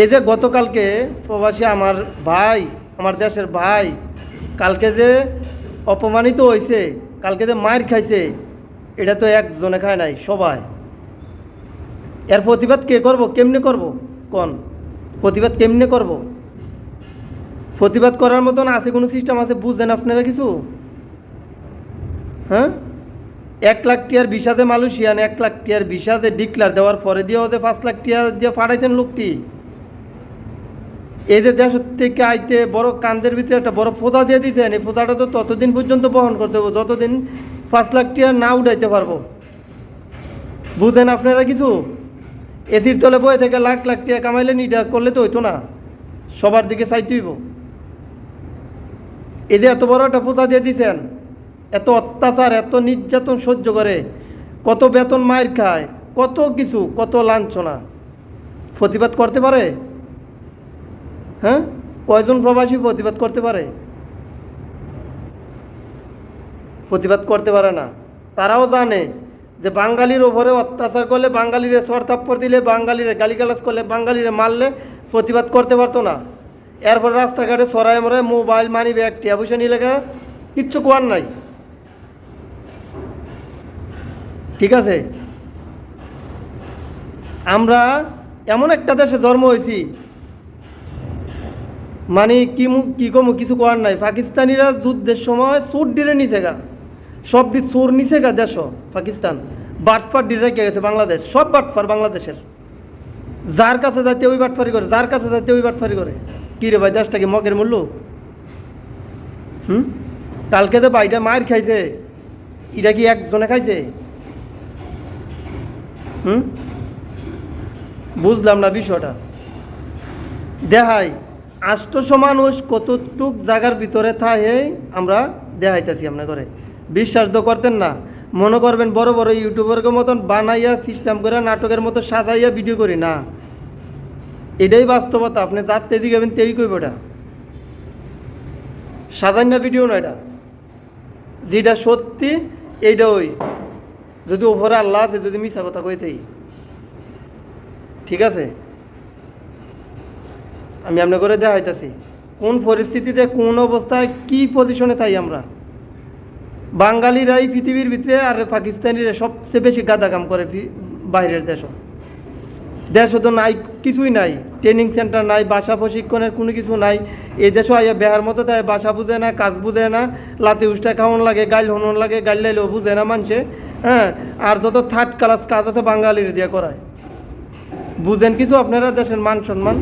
এই যে গতকালকে প্রবাসী আমার ভাই, আমার দেশের ভাই, কালকে যে অপমানিত হয়েছে কালকে যে মায়ের খাইছে, এটা তো একজনে খায় নাই, সবাই। এর প্রতিবাদ কে করব, কেমনে করব? কোন? প্রতিবাদ কেমনে করব? প্রতিবাদ করার মতন আছে, কোনো সিস্টেম আছে বুঝছেন আপনারা কিছু? হ্যাঁ? এক লাখ টিয়ার ভিসাতে মালয়েশিয়ান, এক লাখ টিয়ার ভিসাতে ডিক্লার দেওয়ার পরে দিয়েও যে পাঁচ লাখ টিয়ার দিয়ে পাঠাইছেন লোকটি। এই যে দেশ থেকে আইতে বড় কান্দের ভিতরে একটা বড় ফোঁজা দিয়ে দিয়েছেন, এই ফোঁজাটা তো ততদিন পর্যন্ত বহন করতে হবে, যতদিন পাঁচ লাখ টিয়া না উঠাইতে পারব। বুঝেন আপনারা কিছু? এসির তলে বয়ে থেকে লাখ লাখ টিয়া কামাইলে নিটা করলে তো হইতো না, সবার দিকে চাইতে হইব। এই যে এত বড় একটা ফোঁজা দিয়ে দিয়েছেন, এত অত্যাচার, এত নির্যাতন সহ্য করে, কত বেতন মায়ের খায়, কত কিছু, কত লাঞ্ছনা। প্রতিবাদ করতে পারে? হ্যাঁ? কয়জন প্রবাসী প্রতিবাদ করতে পারে? প্রতিবাদ করতে পারে না। তারাও জানে যে বাঙালির ওপরে অত্যাচার করলে বাঙালিরে সর থাপ্পড় দিলে, বাঙালিরে গালিগালাজ করলে, বাঙালিরে মারলে প্রতিবাদ করতে পারতো না। এরপর রাস্তাঘাটে সরাই মরাই মোবাইল মানি ব্যাগ টিয়া পয়সা নিয়ে লেখা কিচ্ছু কোয়ার নাই। ঠিক আছে? আমরা এমন একটা দেশে জন্ম হয়েছি মানে কি কি কমু, কিছু করার নাই। পাকিস্তানিরা যুদ্ধের সময় সুর ডিরে নিছে গা। সব ডি সুর নিছে গা, দেশ, পাকিস্তান। বাটফার ডিরে রেখে গেছে? বাংলাদেশ। সব বাটফার বাংলাদেশের। যার কাছে যাইতে ওই বাটফারি করে। যার কাছে যাইতে ওই বাটফারি করে। কী রে ভাই দেশটাকে মগের মূল্য? হুম? কালকে যে বাইটা মায়ের খাইছে, এটা কি একজনে খাইছে? হুম? বুঝলাম না বিষয়টা। দেখাই আষ্টশো মানুষ কতটুক জায়গার ভিতরে থাকে, আমরা দেখাইতেছি আপনার করে বিশ্বাস তো করতেন না। মনে করবেন বড় বড় ইউটিউবারের মতন বানাইয়া সিস্টেম করে নাটকের মতো সাজাইয়া ভিডিও করি না। এটাই বাস্তবতা, আপনি যার তেজি গাবেন তেই কইব এটা। সাজাই না ভিডিও না এটা। যেটা সত্যি, এইটা ওই। যদি ওপরে আল্লাহ আছে, যদি মিশা কথা কইতেই। ঠিক আছে? আমি আপনার করে দেখাইতেছি কোন পরিস্থিতিতে, কোন অবস্থায়, কি পজিশনে থাই আমরা? বাঙালিরাই পৃথিবীর ভিতরে আর পাকিস্তানিরা সবচেয়ে বেশি গাদা কাম করে বাইরের দেশও। দেশও তো নাই, কিছুই নাই। ট্রেনিং সেন্টার নাই, বাসা প্রশিক্ষণের কোনো কিছু নাই। এই দেশও আইয়া বেহার মতো তাই বাসা বুঝে না, কাজ বুঝে না। লাতি উষ্টা খাওয়ান লাগে, গাইল হনন লাগে, গাইল লাইলেও বুঝে না মানুষে। হ্যাঁ আর যত থার্ড ক্লাস কাজ আছে বাঙালির দিয়ে করায়। বুঝেন কিছু আপনারা দেশের মান সম্মান?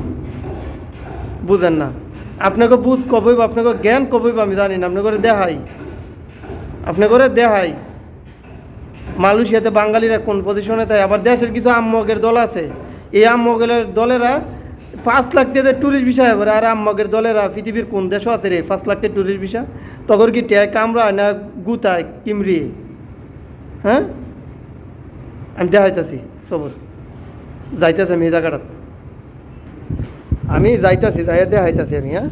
বুঝেন না। আপনাকে বুঝ কবই আপনাকে জ্ঞান কবই আমি জানি না। আপনি করে দেখাই। আপনি করে দেখাই। মালয়েশিয়াতে বাঙালিরা কোন পজিশনে থাকে? আবার দেশের কিছু আম্মগের দল আছে। এই আম্মগের দলেরা পাঁচ লাখ দিয়ে ট্যুরিস্ট ভিসা এবার আর আম্মগের দলেরা পৃথিবীর কোন দেশও আছে রে? পাঁচ লাখ টাকা ট্যুরিস্ট ভিসা তখন কি ট্যাগ কামড়ায় না গুতায় কিমরিয়ে হ্যাঁ? আমি দেখাইতেছি, সবর। যাইতেছে আমি এই জায়গাটাত। আমি যাইতাছি যাই দেখাইতাছি আমি হ্যাঁ?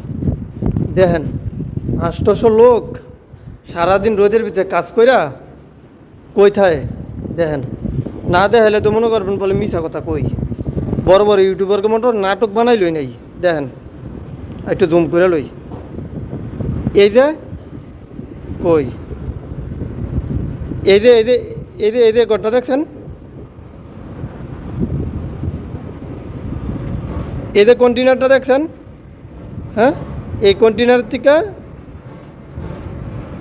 দেখেন, আষ্টশো লোক সারাদিন রোদের ভিতরে কাজ কইরা কই থায়? দেখেন, না দেখাইলে তো মনে করবেন বলে মিছা কথা কই। বড় বড় ইউটিউবারকে মতো নাটক বানাই লই নাই। দেখেন, একটু জুম করে লই। এই যে, কই? এই যে এই যে এই যে এই যে ঘরটা দেখছেন? এই যে কন্টেনারটা দেখছেন? হ্যাঁ? এই কন্টেনার থেকে,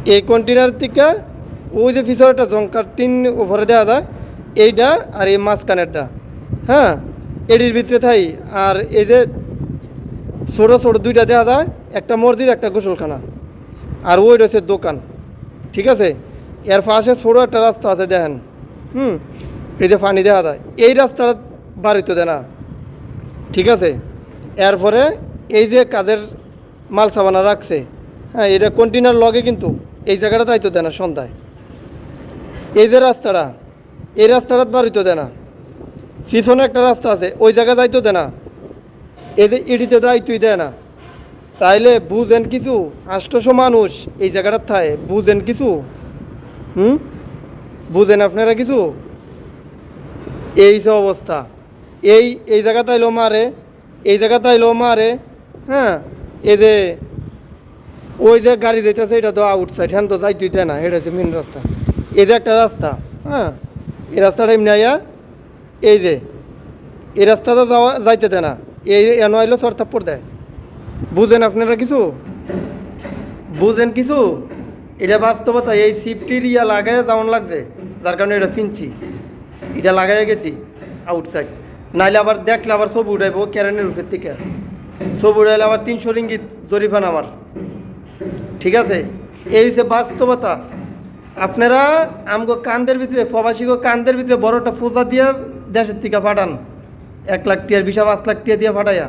এই কন্টেনার থেকে ওই যে পিছনে একটা জঙ্কার টিন ওপরে দেওয়া যায়, এইটা আর এই মাঝখানেরটা। হ্যাঁ? এটির ভিতরে থাই, আর এই যে ছোটো ছোটো দুইটা দেওয়া যায়, একটা মসজিদ, একটা গোসলখানা। আর ওই রয়েছে দোকান। ঠিক আছে? এর পাশে ছোটো একটা রাস্তা আছে, দেখেন। হুম? এই যে পানি দেওয়া যায়। এই রাস্তাটা বাড়িতে দেয় না। ঠিক আছে? এরপরে এই যে কাজের মাল সাবানা রাখছে হ্যাঁ এটা কন্টেনার লগে কিন্তু এই জায়গাটা দায়িত্ব দেয় না সন্ধ্যায়। এই যে রাস্তাটা, এই রাস্তাটা বাড়িতে দেয় না। পিছনে একটা রাস্তা আছে, ওই জায়গায় দায়িত্ব দেয় না। এই যে ইডিতে দায়িত্বই দেয় না। তাইলে বুঝেন কিছু? আষ্টশো মানুষ এই জায়গাটার থায় বুঝেন কিছু? হুম? বুঝেন আপনারা কিছু? এই সব অবস্থা। এই এই জায়গা তাইলো মারে, এই জায়গাতে আইলো মারে হ্যাঁ? এই যে, ওই যে গাড়ি যাইতেছে, এটা তো আউটসাইড হ্যাঁ তো যাই তুই না, এটা হচ্ছে মেন রাস্তা। এই যে একটা রাস্তা হ্যাঁ? এই রাস্তাটা এমনি আইয়া এই যে, এই রাস্তাটা যাওয়া, যাইতে দেয় না। এই, এন আইলো সরতাপ্পর দেয়। বুঝেন আপনারা কিছু? বুঝেন কিছু? এটা বাস্তবতা, এই সিফটির ইয়া লাগাই যেমন লাগছে, যার কারণে এটা ফিনছি। এটা লাগাই গেছি আউটসাইড নাইলে আবার দেখলে আবার ছবি উঠাইবো ক্যারেনের রূপের থেকে। ছবি উঠাইলে আবার তিনশো রিঙ্গিত জরিফান আমার। ঠিক আছে? এই হচ্ছে বাস্তবতা। আপনারা আমগো কান্দের ভিতরে, প্রবাসীগো কান্দের ভিতরে বড়টা ফোজা দিয়ে দেশের থেকে পাঠান। এক লাখ টিয়ার বিষা পাঁচ লাখ টিয়া দিয়ে পাঠাইয়া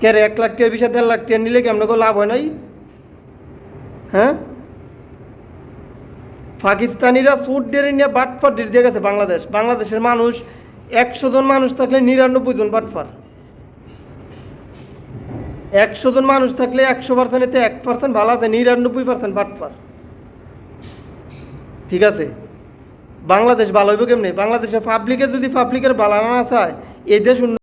কেরে এক লাখ টিয়ার বিষা দেড় লাখ টিয়ার নিলে কি আপনাকে লাভ হয় নাই? হ্যাঁ? পাকিস্তানিরা সুট ডেরে নিয়ে বাটফার ডেরে দিয়ে গেছে বাংলাদেশ। বাংলাদেশের মানুষ একশো জন মানুষ থাকলে নিরানব্বই জন বাটফার একশো জন মানুষ থাকলে একশো পার্সেন্টেতে এক পার্সেন্ট ভালো আছে, নিরানব্বই পার্সেন্ট বাটফার ঠিক আছে? বাংলাদেশ ভালো হইব কেমনি? বাংলাদেশের পাবলিকে যদি পাবলিকের ভালো না চায় এই দেশ